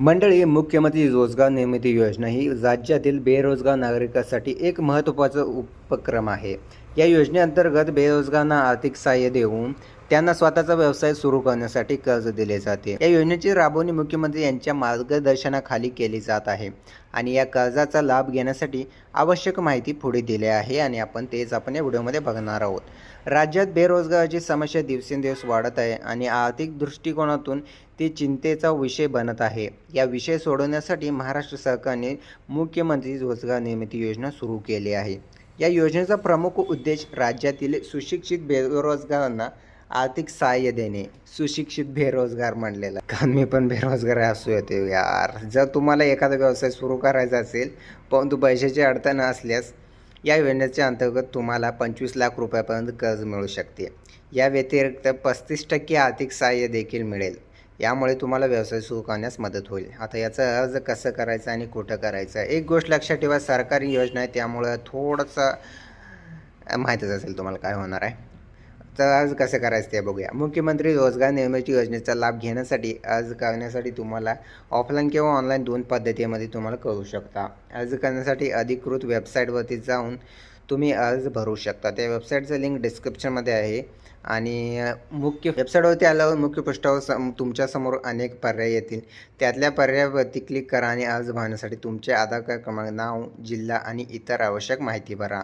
मंडळी मुख्यमंत्री रोजगार निर्मिती योजना ही राज्यातील बेरोजगार नागरिकांसाठी एक महत्त्वाचा उपक्रम आहे. या योजनेअंतर्गत बेरोजगारांना आर्थिक सहाय्य देऊन त्यांना स्वतःचा व्यवसाय सुरू करण्यासाठी कर्ज दिले जाते. या योजनेची राबवणी मुख्यमंत्री यांच्या मार्गदर्शनाखाली केली जात आहे आणि या कर्जाचा लाभ घेण्यासाठी आवश्यक माहिती पुढे दिली आहे आणि आपण तेच आपण या व्हिडिओमध्ये बघणार आहोत. राज्यात बेरोजगाराची समस्या दिवसेंदिवस वाढत आहे आणि आर्थिक दृष्टिकोनातून ती चिंतेचा विषय बनत आहे. या विषय सोडवण्यासाठी महाराष्ट्र सरकारने मुख्यमंत्री रोजगार निर्मिती योजना सुरू केली आहे. या योजनेचा प्रमुख उद्देश राज्यातील सुशिक्षित बेरोजगारांना आर्थिक सहाय्य देणे सुशिक्षित बेरोजगार म्हणलेला. कारण मी पण बेरोजगार असू येते यार. जर तुम्हाला एखादा व्यवसाय सुरू करायचा असेल परंतु पैशाची अडचण असल्यास या योजनेच्या अंतर्गत तुम्हाला पंचवीस लाख रुपयापर्यंत कर्ज मिळू शकते. या व्यतिरिक्त पस्तीस टक्के आर्थिक सहाय्य देखील मिळेल. यामुळे तुम्हाला व्यवसाय सुरू करण्यास मदत होईल. आता याचा अर्ज कसं करायचं आणि कुठं करायचं एक गोष्ट लक्षात ठेवा सरकारी योजना आहे त्यामुळं थोडंसं माहीतच असेल तुम्हाला काय होणार आहे. तर अर्ज कसं करायचं ते बघूया. मुख्यमंत्री रोजगार निर्मिती योजनेचा लाभ घेण्यासाठी अर्ज करण्यासाठी तुम्हाला ऑफलाईन किंवा ऑनलाईन दोन पद्धतीमध्ये तुम्हाला करू शकता. अर्ज करण्यासाठी अधिकृत वेबसाईटवरती जाऊन तुम्ही अर्ज भरू शकता. त्या वेबसाईटचं लिंक डिस्क्रिप्शनमध्ये आहे. आणि मुख्य वेबसाईटवरती आल्यावर मुख्य पृष्ठावर सम तुमच्यासमोर अनेक पर्याय येतील. त्यातल्या पर्यायावरती क्लिक करा आणि अर्ज भरण्यासाठी तुमचे आधार कार्ड क्रमांक नाव जिल्हा आणि इतर आवश्यक माहिती भरा.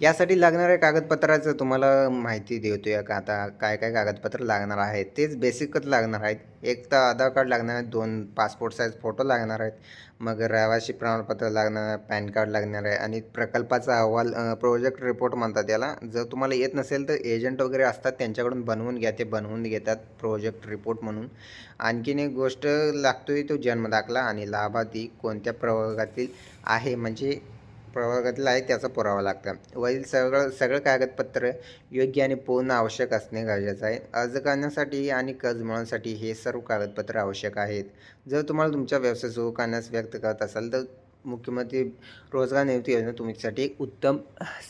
यासाठी लागणाऱ्या कागदपत्राचं तुम्हाला माहिती देतो आहे का आता काय काय कागदपत्र लागणार आहेत तेच बेसिकच लागणार आहेत. एक तर आधार कार्ड लागणार आहेत दोन पासपोर्ट साईज फोटो लागणार आहेत. मग रहिवासी प्रमाणपत्र लागणार आहे पॅन कार्ड लागणार आहे आणि प्रकल्पाचा अहवाल प्रोजेक्ट रिपोर्ट म्हणतात त्याला. जर तुम्हाला येत नसेल तर एजंट वगैरे असतात त्यांच्याकडून बनवून घ्या ते बनवून घेतात प्रोजेक्ट रिपोर्ट म्हणून. आणखीन एक गोष्ट लागतोय तो जन्मदाखला आणि लाभार्थी कोणत्या प्रवर्गातील आहे? म्हणजे प्रवर्गातील आहे त्याचा पुरावा लागतं. वरील सगळं सगळं कागदपत्र योग्य आणि पूर्ण आवश्यक असणे गरजेचं आहे. अर्ज करण्यासाठी आणि कर्ज मिळवण्यासाठी हे सर्व कागदपत्र आवश्यक आहेत. जर तुम्हाला तुमचा व्यवसाय सुरू करण्यास व्यक्त करत असाल तर मुख्यमंत्री रोजगार निर्मिती योजना तुमच्यासाठी एक उत्तम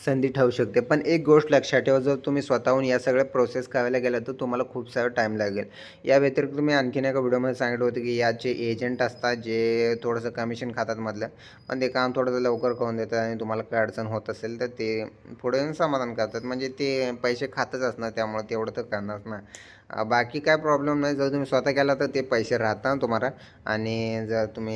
संधी ठरू शकते. पण एक गोष्ट लक्षात ठेवा जर तुम्ही स्वतःहून या सगळ्या प्रोसेस करायला गेला तर तुम्हाला खूप सारा टाईम लागेल. या व्यतिरिक्त तुम्ही आणखीन एका व्हिडिओमध्ये सांगितलं होतं की याचे एजंट असतात जे थोडंसं कमिशन खातात मधलं पण ते काम थोडंसं लवकर करून देतात आणि तुम्हाला काय अडचण होत असेल तर ते पुढे समाधान करतात. म्हणजे ते पैसे खातच असणार त्यामुळे तेवढं तर करणार ना. बाकी काय प्रॉब्लेम नाही. जर तुम्ही स्वतः केला तर ते पैसे राहतात तुम्हाला. आणि जर तुम्ही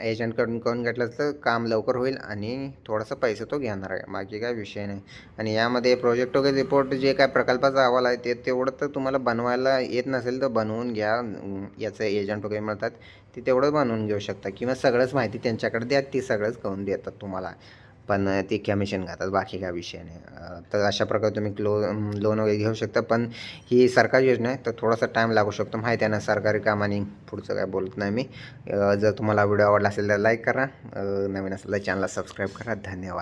एजंटकडून करून घेतलं तर काम लवकर होईल आणि थोडासा पैसे तो घेणार आहे. बाकी काय विषय नाही. आणि यामध्ये प्रोजेक्ट वगैरे रिपोर्ट जे काय प्रकल्पाचा अहवाल आहे ते तेवढं तर तुम्हाला बनवायला येत नसेल तर बनवून घ्या. याचं एजंट वगैरे मिळतात. ते तेवढं बनवून घेऊ शकता. किंवा सगळंच माहिती त्यांच्याकडे द्या. ती सगळंच करून देतात तुम्हाला. पण ते कमिशन घातात बाकी काय विषय नाही. तर अशा प्रकारे तुम्ही लो लोन वगैरे घेऊ शकता. पण ही सरकारी योजना आहे तर थोडासा टाईम लागू शकतो. माहिती आहे ना सरकारी कामाने पुढचं काय बोलत नाही मी. जर तुम्हाला व्हिडिओ आवडला असेल तर लाईक करा. नवीन असेल तर चॅनलला सबस्क्राईब करा. धन्यवाद.